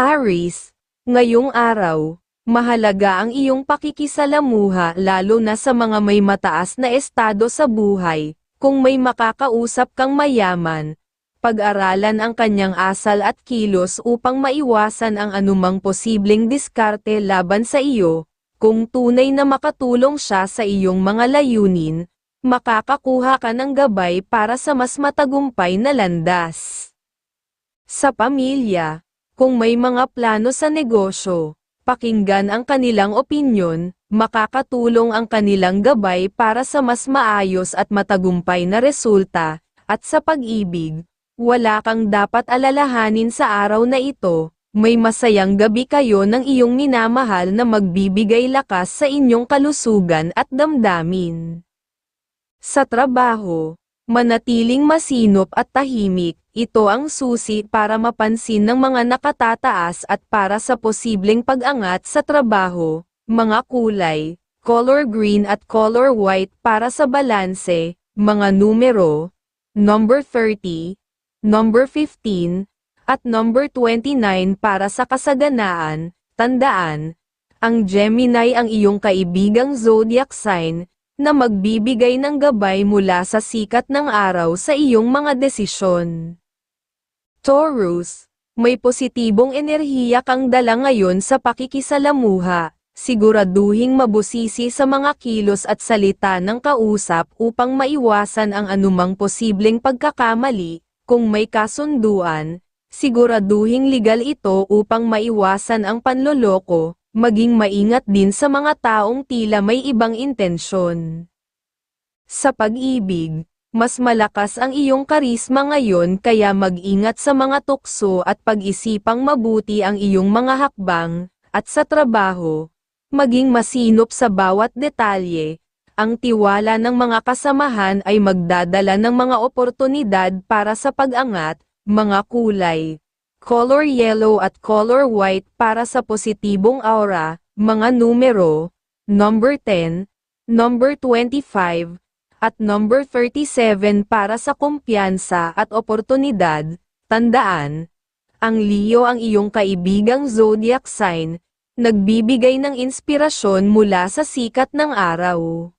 Aris, ngayong araw, mahalaga ang iyong pakikisalamuha lalo na sa mga may mataas na estado sa buhay, kung may makakausap kang mayaman, pag-aralan ang kanyang asal at kilos upang maiwasan ang anumang posibleng diskarte laban sa iyo, kung tunay na makatulong siya sa iyong mga layunin, makakakuha ka ng gabay para sa mas matagumpay na landas. Sa pamilya, kung may mga plano sa negosyo, pakinggan ang kanilang opinyon, makakatulong ang kanilang gabay para sa mas maayos at matagumpay na resulta, at sa pag-ibig, wala kang dapat alalahanin sa araw na ito, may masayang gabi kayo ng iyong minamahal na magbibigay lakas sa inyong kalusugan at damdamin. Sa trabaho, manatiling masinop at tahimik, ito ang susi para mapansin ng mga nakatataas at para sa posibleng pag-angat sa trabaho, mga kulay, color green at color white para sa balanse, mga numero, number 30, number 15, at number 29 para sa kasaganaan, tandaan, ang Gemini ang iyong kaibigang zodiac sign, na magbibigay ng gabay mula sa sikat ng araw sa iyong mga desisyon. Taurus, may positibong enerhiya kang dala ngayon sa pakikisalamuha, siguraduhing mabusisi sa mga kilos at salita ng kausap upang maiwasan ang anumang posibleng pagkakamali, kung may kasunduan, siguraduhing legal ito upang maiwasan ang panloloko, maging maingat din sa mga taong tila may ibang intensyon. Sa pag-ibig, mas malakas ang iyong karisma ngayon kaya mag-ingat sa mga tukso at pag-isipang mabuti ang iyong mga hakbang, at sa trabaho, maging masinop sa bawat detalye, ang tiwala ng mga kasamahan ay magdadala ng mga oportunidad para sa pag-angat, mga kulay, color yellow at color white para sa positibong aura, mga numero, number 10, number 25, at number 37 para sa kumpiyansa at oportunidad, tandaan, ang Leo ang iyong kaibigang zodiac sign, nagbibigay ng inspirasyon mula sa sikat ng araw.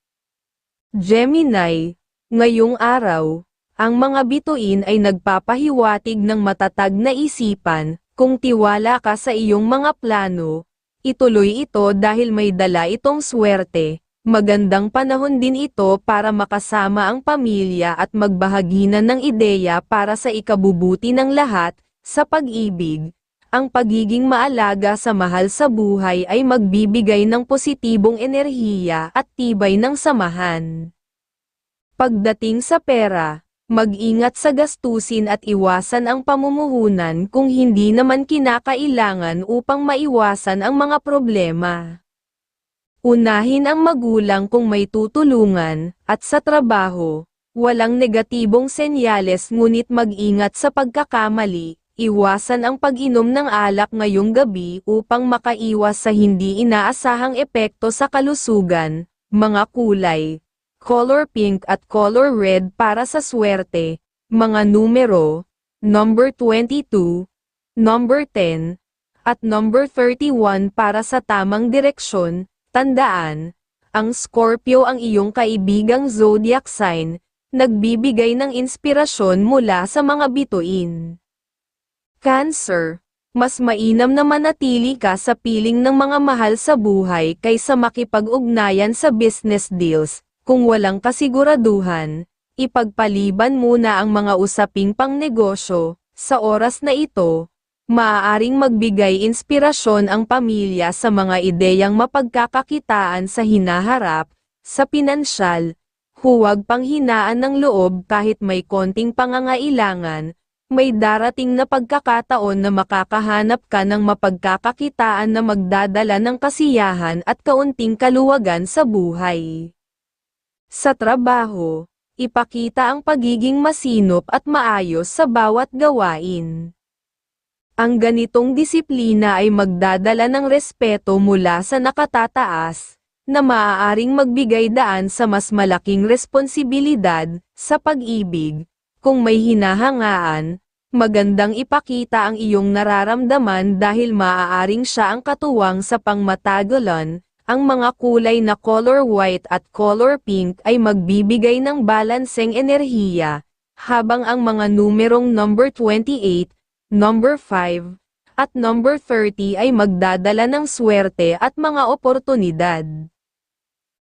Gemini, ngayong araw, ang mga bituin ay nagpapahiwatig ng matatag na isipan, kung tiwala ka sa iyong mga plano, ituloy ito dahil may dala itong swerte, magandang panahon din ito para makasama ang pamilya at magbahaginan ng ideya para sa ikabubuti ng lahat, sa pag-ibig, ang pagiging maalaga sa mahal sa buhay ay magbibigay ng positibong enerhiya at tibay ng samahan. Pagdating sa pera, mag-ingat sa gastusin at iwasan ang pamumuhunan kung hindi naman kinakailangan upang maiwasan ang mga problema. Unahin ang magulang kung may tutulungan, at sa trabaho, walang negatibong senyales ngunit mag-ingat sa pagkakamali, Iwasan ang pag-inom ng alak ngayong gabi upang makaiwas sa hindi inaasahang epekto sa kalusugan, mga kulay, color pink at color red para sa swerte, mga numero, number 22, number 10, at number 31 para sa tamang direksyon, tandaan, ang Scorpio ang iyong kaibigang zodiac sign, nagbibigay ng inspirasyon mula sa mga bituin. Cancer, mas mainam na manatili ka sa piling ng mga mahal sa buhay kaysa makipag-ugnayan sa business deals, kung walang kasiguraduhan, ipagpaliban muna ang mga usaping pangnegosyo, sa oras na ito, maaaring magbigay inspirasyon ang pamilya sa mga ideyang mapagkakakitaan sa hinaharap, sa pinansyal, huwag panghinaan ng loob kahit may konting pangangailangan, may darating na pagkakataon na makakahanap ka ng mapagkakakitaan na magdadala ng kasiyahan at kaunting kaluwagan sa buhay. Sa trabaho, ipakita ang pagiging masinop at maayos sa bawat gawain. Ang ganitong disiplina ay magdadala ng respeto mula sa nakatataas, na maaaring magbigay daan sa mas malaking responsibilidad, sa pag-ibig, kung may hinahangaan, Magandang ipakita ang iyong nararamdaman dahil maaaring siya ang katuwang sa pangmatagalan, ang mga kulay na color white at color pink ay magbibigay ng balanseng enerhiya, habang ang mga numerong number 28, number 5, at number 30 ay magdadala ng swerte at mga oportunidad.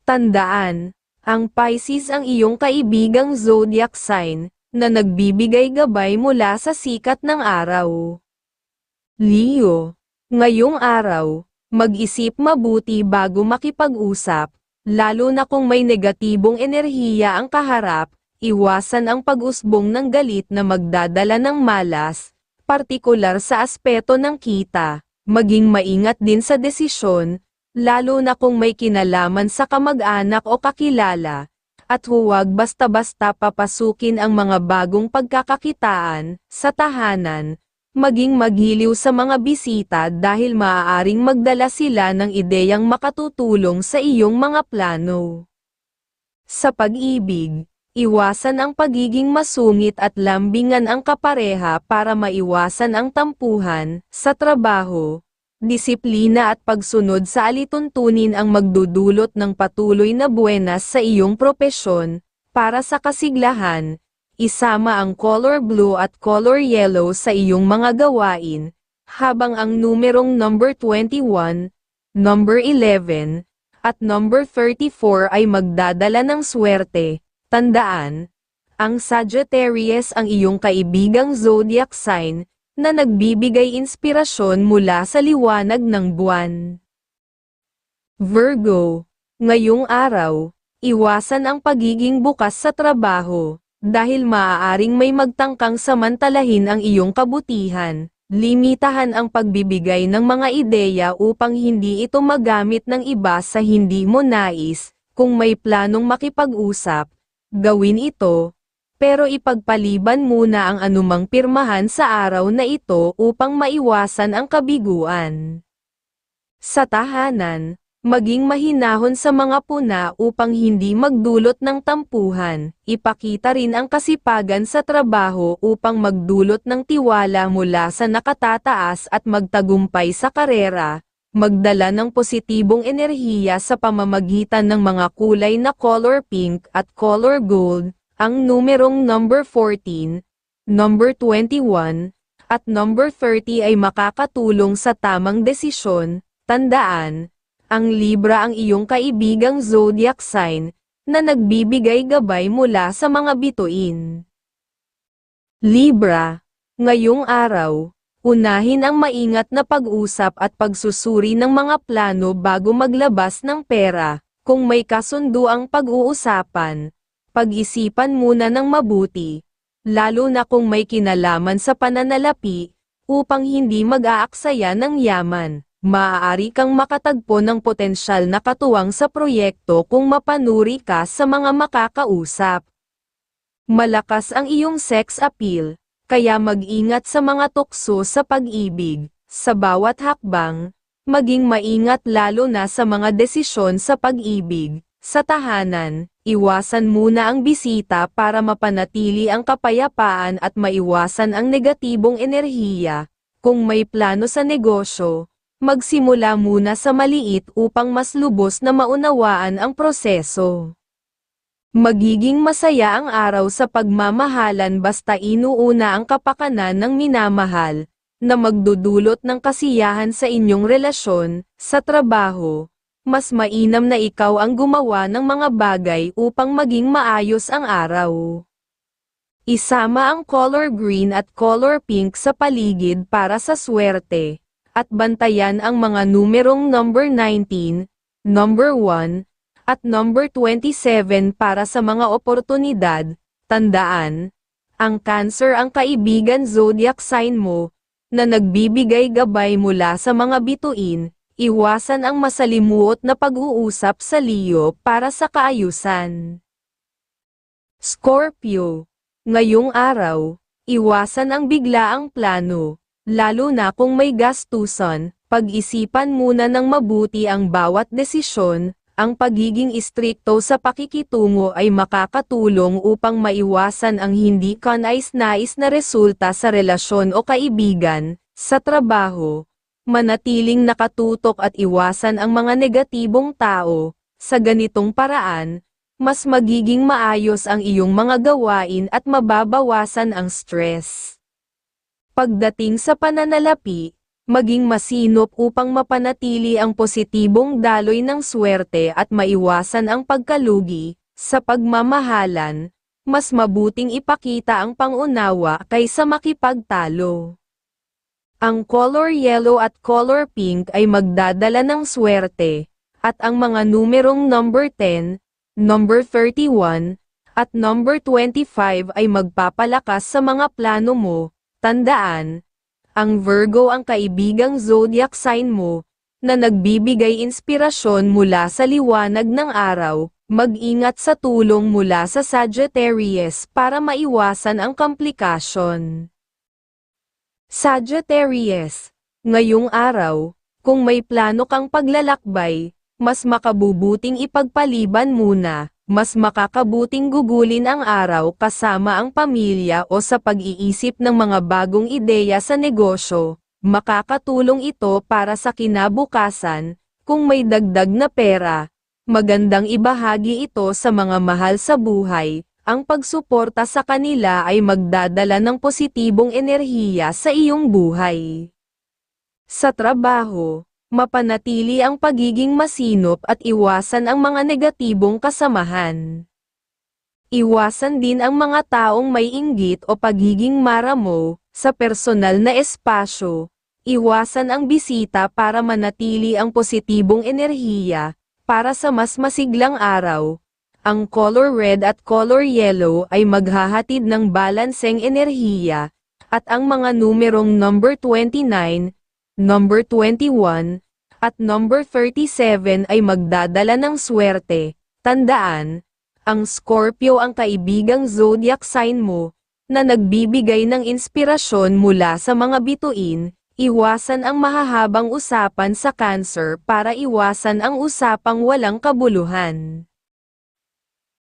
Tandaan, ang Pisces ang iyong kaibigang zodiac sign, na nagbibigay gabay mula sa sikat ng araw. Leo, ngayong araw, mag-isip mabuti bago makipag-usap, lalo na kung may negatibong enerhiya ang kaharap, iwasan ang pag-usbong ng galit na magdadala ng malas, partikular sa aspeto ng kita, maging maingat din sa desisyon, lalo na kung may kinalaman sa kamag-anak o kakilala, at huwag basta-basta papasukin ang mga bagong pagkakakitaan, sa tahanan, maging maghiliw sa mga bisita dahil maaaring magdala sila ng ideyang makatutulong sa iyong mga plano. Sa pag-ibig, iwasan ang pagiging masungit at lambingan ang kapareha para maiwasan ang tampuhan, sa trabaho, Disiplina at pagsunod sa alituntunin ang magdudulot ng patuloy na buenas sa iyong propesyon, para sa kasiglahan, isama ang color blue at color yellow sa iyong mga gawain, habang ang numerong number 21, number 11, at number 34 ay magdadala ng swerte. Tandaan, ang Sagittarius ang iyong kaibigang zodiac sign, na nagbibigay inspirasyon mula sa liwanag ng buwan. Virgo, ngayong araw, iwasan ang pagiging bukas sa trabaho, dahil maaaring may magtangkang samantalahin ang iyong kabutihan, limitahan ang pagbibigay ng mga ideya upang hindi ito magamit ng iba sa hindi mo nais, kung may planong makipag-usap, gawin ito, pero ipagpaliban muna ang anumang pirmahan sa araw na ito upang maiwasan ang kabiguan. Sa tahanan, maging mahinahon sa mga puna upang hindi magdulot ng tampuhan, ipakita rin ang kasipagan sa trabaho upang magdulot ng tiwala mula sa nakatataas at magtagumpay sa karera, magdala ng positibong enerhiya sa pamamagitan ng mga kulay na color pink at color gold, ang numerong number 14, number 21, at number 30 ay makakatulong sa tamang desisyon, tandaan, ang Libra ang iyong kaibigang zodiac sign, na nagbibigay gabay mula sa mga bituin. Libra, ngayong araw, unahin ang maingat na pag-usap at pagsusuri ng mga plano bago maglabas ng pera, kung may kasundo ang pag-uusapan, pag-isipan muna ng mabuti, lalo na kung may kinalaman sa pananalapi, upang hindi mag-aaksaya ng yaman. Maaari kang makatagpo ng potensyal na katuwang sa proyekto kung mapanuri ka sa mga makakausap. Malakas ang iyong sex appeal, kaya mag-ingat sa mga tukso sa pag-ibig, sa bawat hakbang, maging maingat lalo na sa mga desisyon sa pag-ibig, sa tahanan, iwasan muna ang bisita para mapanatili ang kapayapaan at maiwasan ang negatibong enerhiya. Kung may plano sa negosyo, magsimula muna sa maliit upang mas lubos na maunawaan ang proseso. Magiging masaya ang araw sa pagmamahalan basta inuuna ang kapakanan ng minamahal, na magdudulot ng kasiyahan sa inyong relasyon, sa trabaho, mas mainam na ikaw ang gumawa ng mga bagay upang maging maayos ang araw. Isama ang color green at color pink sa paligid para sa swerte, at bantayan ang mga numerong number 19, number 1, at number 27 para sa mga oportunidad. Tandaan, ang Cancer ang kaibigan zodiac sign mo, na nagbibigay gabay mula sa mga bituin, Iwasan ang masalimuot na pag-uusap sa Leo para sa kaayusan. Scorpio. Ngayong araw, iwasan ang biglaang plano, lalo na kung may gastusan, pag-isipan muna ng mabuti ang bawat desisyon, ang pagiging istrikto sa pakikitungo ay makakatulong upang maiwasan ang hindi kanais-nais na resulta sa relasyon o kaibigan, sa trabaho, manatiling nakatutok at iwasan ang mga negatibong tao, sa ganitong paraan, mas magiging maayos ang iyong mga gawain at mababawasan ang stress. Pagdating sa pananalapi, maging masinop upang mapanatili ang positibong daloy ng swerte at maiwasan ang pagkalugi, sa pagmamahalan, mas mabuting ipakita ang pangunawa kaysa makipagtalo. Ang color yellow at color pink ay magdadala ng swerte, at ang mga numerong number 10, number 31, at number 25 ay magpapalakas sa mga plano mo, tandaan, ang Virgo ang kaibigang zodiac sign mo, na nagbibigay inspirasyon mula sa liwanag ng araw, mag-ingat sa tulong mula sa Sagittarius para maiwasan ang komplikasyon. Sagittarius, ngayong araw, kung may plano kang paglalakbay, mas makabubuting ipagpaliban muna, mas makakabuting gugulin ang araw kasama ang pamilya o sa pag-iisip ng mga bagong ideya sa negosyo, makakatulong ito para sa kinabukasan, kung may dagdag na pera, magandang ibahagi ito sa mga mahal sa buhay, ang pagsuporta sa kanila ay magdadala ng positibong enerhiya sa iyong buhay. Sa trabaho, mapanatili ang pagiging masinop at iwasan ang mga negatibong kasamahan. Iwasan din ang mga taong may inggit o pagiging maramo, sa personal na espasyo. Iwasan ang bisita para manatili ang positibong enerhiya, para sa mas masiglang araw. Ang color red at color yellow ay maghahatid ng balanseng enerhiya, at ang mga numerong number 29, number 21, at number 37 ay magdadala ng swerte. Tandaan, ang Scorpio ang kaibigang zodiac sign mo, na nagbibigay ng inspirasyon mula sa mga bituin, iwasan ang mahahabang usapan sa cancer para iwasan ang usapang walang kabuluhan.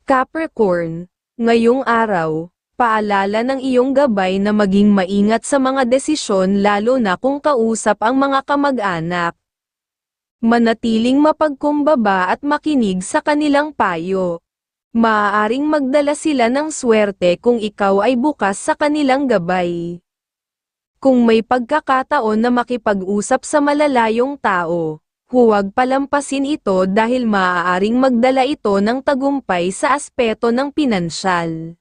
Capricorn, ngayong araw, paalala ng iyong gabay na maging maingat sa mga desisyon lalo na kung kausap ang mga kamag-anak. Manatiling mapagkumbaba at makinig sa kanilang payo. Maaaring magdala sila ng swerte kung ikaw ay bukas sa kanilang gabay. Kung may pagkakataon na makipag-usap sa malalayong tao, huwag palampasin ito dahil maaaring magdala ito ng tagumpay sa aspeto ng pinansyal.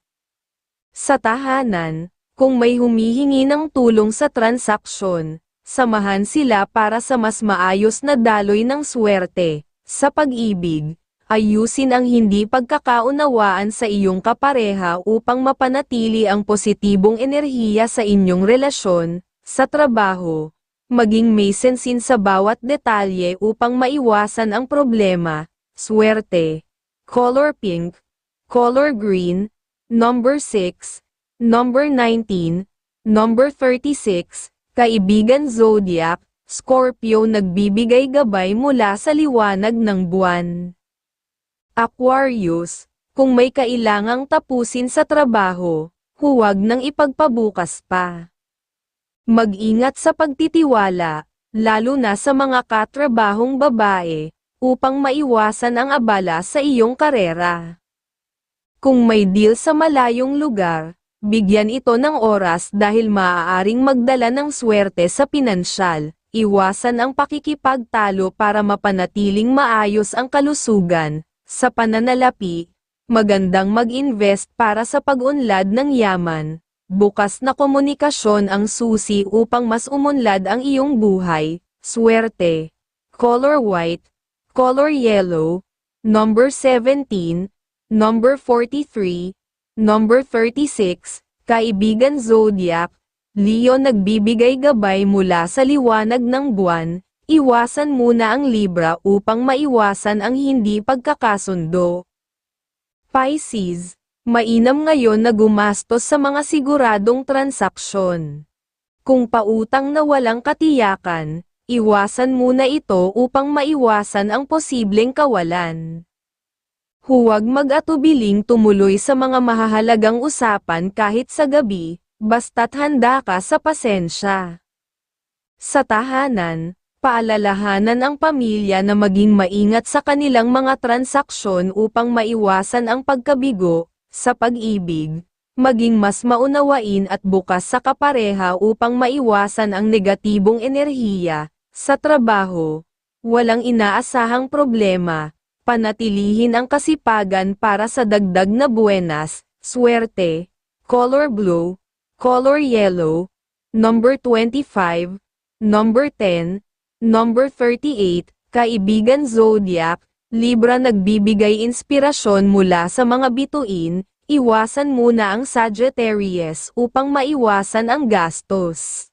Sa tahanan, kung may humihingi ng tulong sa transaksyon, samahan sila para sa mas maayos na daloy ng swerte. Sa pag-ibig, ayusin ang hindi pagkakaunawaan sa iyong kapareha upang mapanatili ang positibong enerhiya sa inyong relasyon, sa trabaho, maging may sensin sa bawat detalye upang maiwasan ang problema, swerte, color pink, color green, number 6, number 19, number 36, kaibigan zodiac, Scorpio nagbibigay gabay mula sa liwanag ng buwan. Aquarius, kung may kailangang tapusin sa trabaho, huwag nang ipagpabukas pa. Mag-ingat sa pagtitiwala, lalo na sa mga katrabahong babae, upang maiwasan ang abala sa iyong karera. Kung may deal sa malayong lugar, bigyan ito ng oras dahil maaaring magdala ng swerte sa pinansyal, iwasan ang pakikipagtalo para mapanatiling maayos ang kalusugan, sa pananalapi, magandang mag-invest para sa pag-unlad ng yaman, Bukas na komunikasyon ang susi upang mas umunlad ang iyong buhay, swerte. Color white, color yellow, number 17, number 43, number 36, kaibigan zodiac, Leo nagbibigay gabay mula sa liwanag ng buwan, iwasan muna ang Libra upang maiwasan ang hindi pagkakasundo. Pisces, Mainam ngayon na gumastos sa mga siguradong transaksyon. Kung pautang na walang katiyakan, iwasan muna ito upang maiwasan ang posibleng kawalan. Huwag mag-atubiling tumuloy sa mga mahahalagang usapan kahit sa gabi, basta't handa ka sa pasensya. Sa tahanan, paalalahanan ang pamilya na maging maingat sa kanilang mga transaksyon upang maiwasan ang pagkabigo, sa pag-ibig, maging mas maunawain at bukas sa kapareha upang maiwasan ang negatibong enerhiya, sa trabaho, walang inaasahang problema, panatilihin ang kasipagan para sa dagdag na buenas, swerte, color blue, color yellow, number 25, number 10, number 38, kaibigan zodiac, Libra nagbibigay inspirasyon mula sa mga bituin, iwasan muna ang Sagittarius upang maiwasan ang gastos.